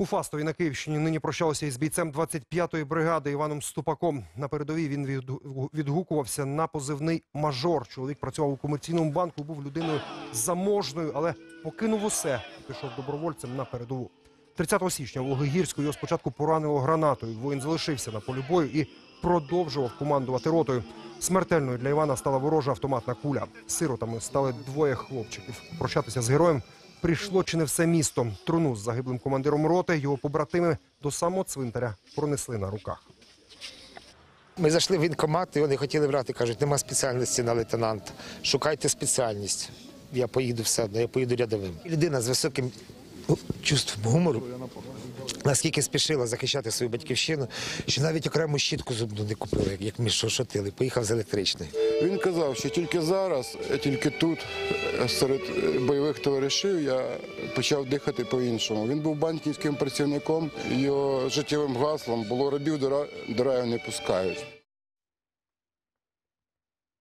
У Фастові на Київщині нині прощалися із бійцем 25-ї бригади Іваном Ступаком. На передовій він відгукувався на позивний мажор. Чоловік працював у комерційному банку, був людиною заможною, але покинув усе. і Пішов добровольцем на передову. 30 січня у Логигірську його спочатку поранило гранатою. Воїн залишився на полі бою і продовжував командувати ротою. Смертельною для Івана стала ворожа автоматна куля. Сиротами стали двоє хлопчиків. Прощатися з героєм прийшло чи не все місто. Труну з загиблим командиром роти його побратими до самого цвинтаря пронесли на руках. Ми зайшли в воєнкомат, і вони хотіли брати, кажуть, нема спеціальності на лейтенанта. Шукайте спеціальність. Я поїду все одно, я поїду рядовим. Людина з високим чувством гумору, наскільки спішила захищати свою батьківщину, що навіть окрему щітку зубну не купили, як- ми що шотили. Поїхав з електричної. Він казав, що тільки зараз, тільки тут, е, серед е, бойових товаришів, я почав дихати по-іншому. Він був банківським працівником. Його життєвим гаслом було рабів до ра- до раю не пускають.